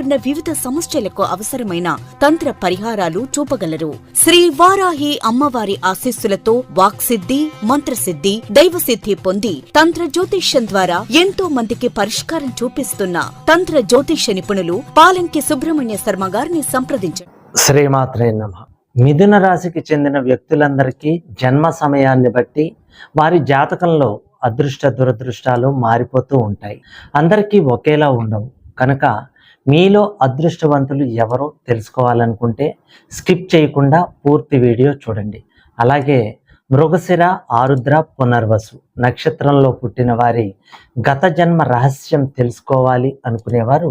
వివిధ సమస్యలకు అవసరమైన తంత్ర పరిహారాలు చూపగలరు. శ్రీ వారాహి అమ్మవారి ఆశీస్సులతో వాక్సిద్ధి మంత్రసిద్ధి దైవసిద్ధి పొంది తంత్ర జ్యోతిష్యం ద్వారా ఎంతో మందికి పరిష్కారం చూపిస్తున్న తంత్ర జ్యోతిష్య నిపుణులు పాలంకి సుబ్రహ్మణ్య శర్మ గారిని సంప్రదించారు శ్రీమాత్రే నమ. మిథున రాశికి చెందిన వ్యక్తులందరికీ జన్మ సమయాన్ని బట్టి వారి జాతకంలో అదృష్ట దురదృష్టాలు మారిపోతూ ఉంటాయి. అందరికీ ఒకేలా ఉండవు. కనుక మీలో అదృష్టవంతులు ఎవరో తెలుసుకోవాలనుకుంటే స్కిప్ చేయకుండా పూర్తి వీడియో చూడండి. అలాగే మృగశిర ఆరుద్ర పునర్వసు నక్షత్రంలో పుట్టిన వారి గత జన్మ రహస్యం తెలుసుకోవాలి అనుకునేవారు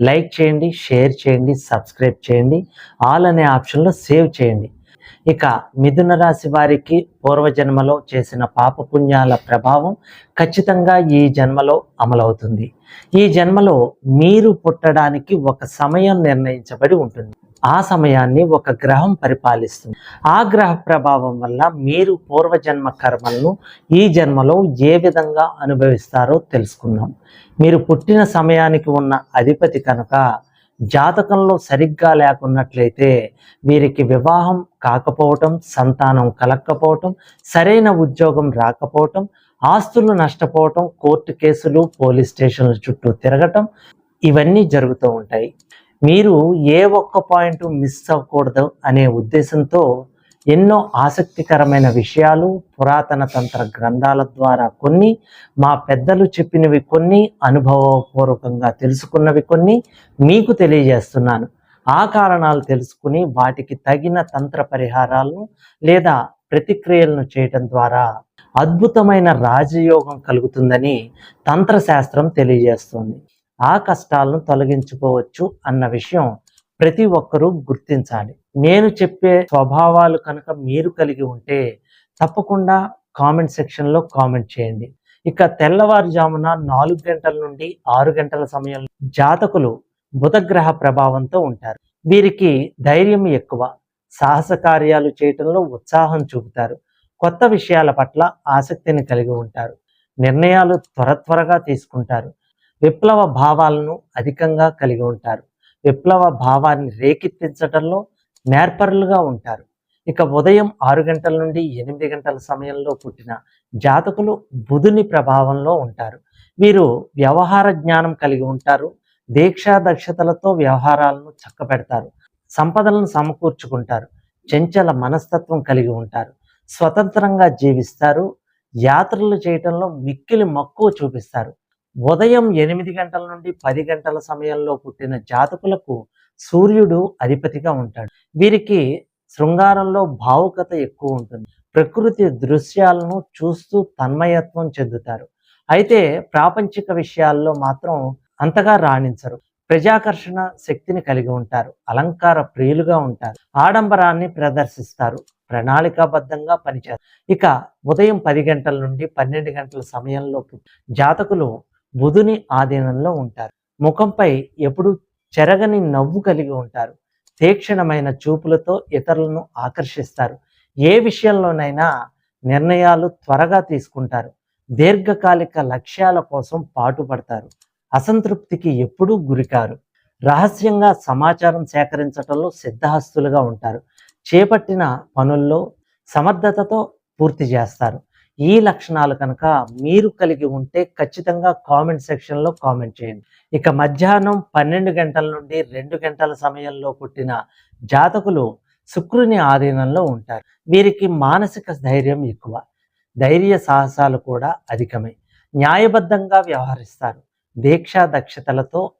లైక్ చేయండి షేర్ చేయండి సబ్స్క్రైబ్ చేయండి. ఆల్ అనే ఆప్షన్లో సేవ్ చేయండి. ఇక మిథున రాశి వారికి పూర్వజన్మలో చేసిన పాపపుణ్యాల ప్రభావం ఖచ్చితంగా ఈ జన్మలో అమలవుతుంది. ఈ జన్మలో మీరు పుట్టడానికి ఒక సమయం నిర్ణయించబడి ఉంటుంది. ఆ సమయాన్ని ఒక గ్రహం పరిపాలిస్తుంది. ఆ గ్రహ ప్రభావం వల్ల మీరు పూర్వజన్మ కర్మలను ఈ జన్మలో ఏ విధంగా అనుభవిస్తారో తెలుసుకుందాం. మీరు పుట్టిన సమయానికి ఉన్న అధిపతి కనుక జాతకంలో సరిగ్గా లేకున్నట్లయితే వీరికి వివాహం కాకపోవటం సంతానం కలక్కపోవటం సరైన ఉద్యోగం రాకపోవటం ఆస్తులు నష్టపోవటం కోర్టు కేసులు పోలీస్ స్టేషన్ల చుట్టూ తిరగటం ఇవన్నీ జరుగుతూ ఉంటాయి. మీరు ఏ ఒక్క పాయింట్ మిస్ అవ్వకూడదు అనే ఉద్దేశంతో ఎన్నో ఆసక్తికరమైన విషయాలు పురాతన తంత్ర గ్రంథాల ద్వారా కొన్ని మా పెద్దలు చెప్పినవి కొన్ని అనుభవపూర్వకంగా తెలుసుకున్నవి కొన్ని మీకు తెలియజేస్తున్నాను. ఆ కారణాలు తెలుసుకుని వాటికి తగిన తంత్ర పరిహారాలను లేదా ప్రతిక్రియలను చేయటం ద్వారా అద్భుతమైన రాజయోగం కలుగుతుందని తంత్రశాస్త్రం తెలియజేస్తుంది. ఆ కష్టాలను తొలగించుకోవచ్చు అన్న విషయం ప్రతి ఒక్కరూ గుర్తించాలి. నేను చెప్పే స్వభావాలు కనుక మీరు కలిగి ఉంటే తప్పకుండా కామెంట్ సెక్షన్లో కామెంట్ చేయండి. ఇక తెల్లవారుజామున నాలుగు గంటల నుండి ఆరు గంటల సమయంలో జాతకులు బుధగ్రహ ప్రభావంతో ఉంటారు. వీరికి ధైర్యం ఎక్కువ. సాహస కార్యాలు చేయటంలో ఉత్సాహం చూపుతారు. కొత్త విషయాల పట్ల ఆసక్తిని కలిగి ఉంటారు. నిర్ణయాలు త్వర త్వరగా తీసుకుంటారు. విప్లవ భావాలను అధికంగా కలిగి ఉంటారు. విప్లవ భావాన్ని రేకెత్తించడంలో నేర్పరులుగా ఉంటారు. ఇక ఉదయం ఆరు గంటల నుండి ఎనిమిది గంటల సమయంలో పుట్టిన జాతకులు బుధుని ప్రభావంలో ఉంటారు. వీరు వ్యవహార జ్ఞానం కలిగి ఉంటారు. దీక్షా దక్షతలతో వ్యవహారాలను చక్కబెడతారు. సంపదలను సమకూర్చుకుంటారు. చెంచల మనస్తత్వం కలిగి ఉంటారు. స్వతంత్రంగా జీవిస్తారు. యాత్రలు చేయటంలో మిక్కిలి మక్కువ చూపిస్తారు. ఉదయం ఎనిమిది గంటల నుండి పది గంటల సమయంలో పుట్టిన జాతకులకు సూర్యుడు అధిపతిగా ఉంటాడు. వీరికి శృంగారంలో భావుకత ఎక్కువ ఉంటుంది. ప్రకృతి దృశ్యాలను చూస్తూ తన్మయత్వం చెందుతారు. అయితే ప్రాపంచిక విషయాల్లో మాత్రం అంతగా రాణించరు. ప్రజాకర్షణ శక్తిని కలిగి ఉంటారు. అలంకార ప్రియులుగా ఉంటారు. ఆడంబరాన్ని ప్రదర్శిస్తారు. ప్రణాళికాబద్ధంగా పనిచేస్తారు. ఇక ఉదయం పది గంటల నుండి పన్నెండు గంటల సమయంలో జాతకులు బుధుని ఆధీనంలో ఉంటారు. ముఖంపై ఎప్పుడు చెరగని నవ్వు కలిగి ఉంటారు. తీక్షణమైన చూపులతో ఇతరులను ఆకర్షిస్తారు. ఏ విషయంలోనైనా నిర్ణయాలు త్వరగా తీసుకుంటారు. దీర్ఘకాలిక లక్ష్యాల కోసం పాటుపడతారు. అసంతృప్తికి ఎప్పుడూ గురికారు. రహస్యంగా సమాచారం సేకరించడంలో సిద్ధహస్తులుగా ఉంటారు. చేపట్టిన పనుల్లో సమర్థతతో పూర్తి చేస్తారు. ఈ లక్షణాలు కనుక మీరు కలిగి ఉంటే ఖచ్చితంగా కామెంట్ సెక్షన్లో కామెంట్ చేయండి. ఇక మధ్యాహ్నం పన్నెండు గంటల నుండి రెండు గంటల సమయంలో పుట్టిన జాతకులు శుక్రుని ఆధీనంలో ఉంటారు. వీరికి మానసిక ధైర్యం ఎక్కువ. ధైర్య సాహసాలు కూడా అధికమే. న్యాయబద్ధంగా వ్యవహరిస్తారు. దీక్షా దక్షతలతో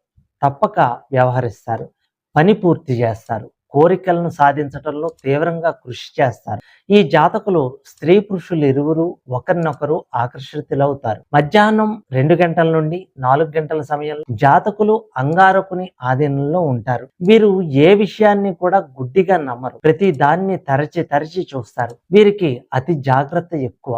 తప్పక వ్యవహరిస్తారు. పని పూర్తి చేస్తారు. కోరికలను సాధించటంలో తీవ్రంగా కృషి చేస్తారు. ఈ జాతకులు స్త్రీ పురుషులు ఇరువురు ఒకరినొకరు ఆకర్షితులవుతారు. మధ్యాహ్నం రెండు గంటల నుండి నాలుగు గంటల సమయంలో జాతకులు అంగారకుని ఆధీనంలో ఉంటారు. వీరు ఏ విషయాన్ని కూడా గుడ్డిగా నమ్మరు. ప్రతి దాన్ని తరచి తరచి చూస్తారు. వీరికి అతి జాగ్రత్త ఎక్కువ.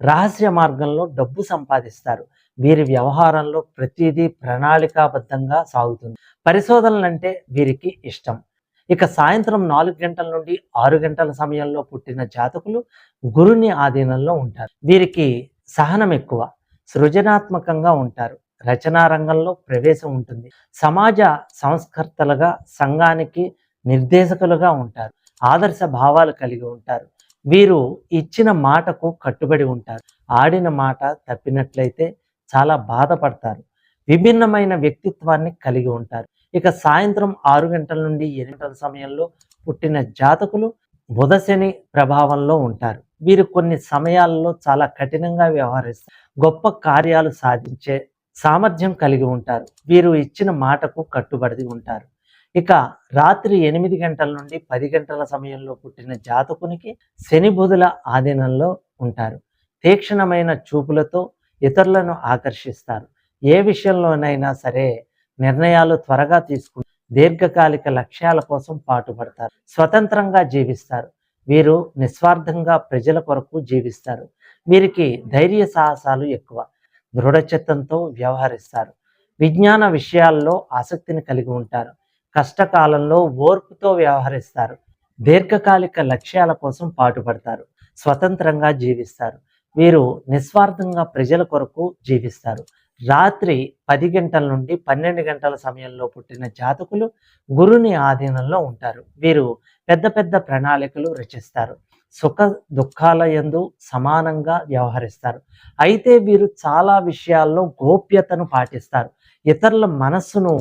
రహస్య మార్గంలో డబ్బు సంపాదిస్తారు. వీరి వ్యవహారంలో ప్రతిదీ ప్రణాళికాబద్ధంగా సాగుతుంది. పరిశోధనలు అంటే వీరికి ఇష్టం. ఇక సాయంత్రం నాలుగు గంటల నుండి ఆరు గంటల సమయంలో పుట్టిన జాతకులు గురుని ఆధీనంలో ఉంటారు. వీరికి సహనం ఎక్కువ సృజనాత్మకంగా ఉంటారు. రచనా రంగంలో ప్రవేశం ఉంటుంది. సమాజ సంస్కర్తలుగా సంఘానికి నిర్దేశకులుగా ఉంటారు. ఆదర్శ భావాలు కలిగి ఉంటారు. వీరు ఇచ్చిన మాటకు కట్టుబడి ఉంటారు. ఆడిన మాట తప్పినట్లయితే చాలా బాధపడతారు. విభిన్నమైన వ్యక్తిత్వాన్ని కలిగి ఉంటారు. ఇక సాయంత్రం ఆరు గంటల నుండి ఎనిమిది గంటల సమయంలో పుట్టిన జాతకులు బుధశని ప్రభావంలో ఉంటారు. వీరు కొన్ని సమయాల్లో చాలా కఠినంగా వ్యవహరిస్తారు. గొప్ప కార్యాలు సాధించే సామర్థ్యం కలిగి ఉంటారు. వీరు ఇచ్చిన మాటకు కట్టుబడి ఉంటారు. ఇక రాత్రి ఎనిమిది గంటల నుండి పది గంటల సమయంలో పుట్టిన జాతకునికి శని బుధుల ఆధీనంలో ఉంటారు. తీక్షణమైన చూపులతో ఇతరులను ఆకర్షిస్తారు. ఏ విషయంలోనైనా సరే నిర్ణయాలు త్వరగా తీసుకుని దీర్ఘకాలిక లక్ష్యాల కోసం పాటుపడతారు. స్వతంత్రంగా జీవిస్తారు. వీరు నిస్వార్థంగా ప్రజల కొరకు జీవిస్తారు. వీరికి ధైర్య సాహసాలు ఎక్కువ. దృఢచిత్తంతో వ్యవహరిస్తారు. విజ్ఞాన విషయాల్లో ఆసక్తిని కలిగి ఉంటారు. కష్టకాలంలో ఓర్పుతో వ్యవహరిస్తారు. దీర్ఘకాలిక లక్ష్యాల కోసం పాటుపడతారు. స్వతంత్రంగా జీవిస్తారు. వీరు నిస్వార్థంగా ప్రజల కొరకు జీవిస్తారు. రాత్రి పది గంటల నుండి పన్నెండు గంటల సమయంలో పుట్టిన జాతకులు గురుని ఆధీనంలో ఉంటారు. వీరు పెద్ద పెద్ద ప్రణాళికలు రచిస్తారు. సుఖ దుఃఖాల ఎందు సమానంగా వ్యవహరిస్తారు. అయితే వీరు చాలా విషయాల్లో గోప్యతను పాటిస్తారు. ఇతరుల మనస్సును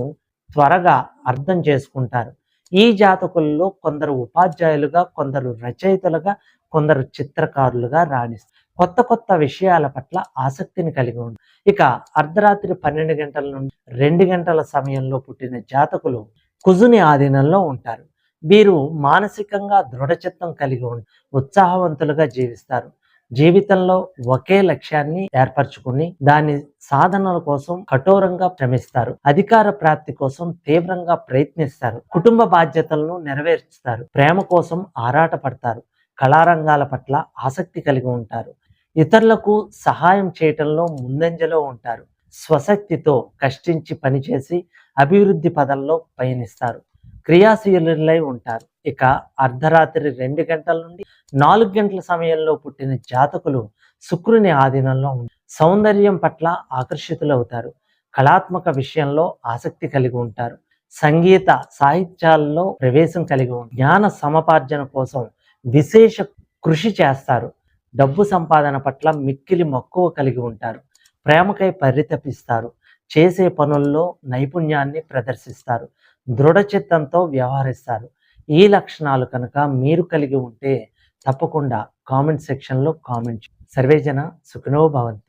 త్వరగా అర్థం చేసుకుంటారు. ఈ జాతకుల్లో కొందరు ఉపాధ్యాయులుగా కొందరు రచయితలుగా కొందరు చిత్రకారులుగా రాణిస్తారు. కొత్త కొత్త విషయాల పట్ల ఆసక్తిని కలిగి ఉంది ఇక అర్ధరాత్రి పన్నెండు గంటల నుండి రెండు గంటల సమయంలో పుట్టిన జాతకులు కుజుని ఆధీనంలో ఉంటారు. వీరు మానసికంగా దృఢచిత్తం కలిగి ఉండి ఉత్సాహవంతులుగా జీవిస్తారు. జీవితంలో ఒకే లక్ష్యాన్ని ఏర్పరచుకుని దాని సాధనల కోసం కఠోరంగా శ్రమిస్తారు. అధికార ప్రాప్తి కోసం తీవ్రంగా ప్రయత్నిస్తారు. కుటుంబ బాధ్యతలను నెరవేర్చుతారు. ప్రేమ కోసం ఆరాటపడతారు. కళారంగాల పట్ల ఆసక్తి కలిగి ఉంటారు. ఇతరులకు సహాయం చేయటంలో ముందంజలో ఉంటారు. స్వశక్తితో కష్టించి పనిచేసి అభివృద్ధి పదంలో పయనిస్తారు. క్రియాశీలులై ఉంటారు. ఇక అర్ధరాత్రి రెండు గంటల నుండి నాలుగు గంటల సమయంలో పుట్టిన జాతకులు శుక్రుని ఆధీనంలో సౌందర్యం పట్ల ఆకర్షితులవుతారు. కళాత్మక విషయంలో ఆసక్తి కలిగి ఉంటారు. సంగీత సాహిత్యాల్లో ప్రవేశం కలిగి ఉంటారు జ్ఞాన సమపార్జన కోసం విశేష కృషి చేస్తారు. డబ్బు సంపాదన పట్ల మిక్కిలి మక్కువ కలిగి ఉంటారు. ప్రేమకై పరితపిస్తారు. చేసే పనుల్లో నైపుణ్యాన్ని ప్రదర్శిస్తారు. దృఢచిత్తంతో వ్యవహరిస్తారు. ఈ లక్షణాలు కనుక మీరు కలిగి ఉంటే తప్పకుండా కామెంట్ సెక్షన్లో కామెంట్ సర్వేజన సుఖనో భవంతు.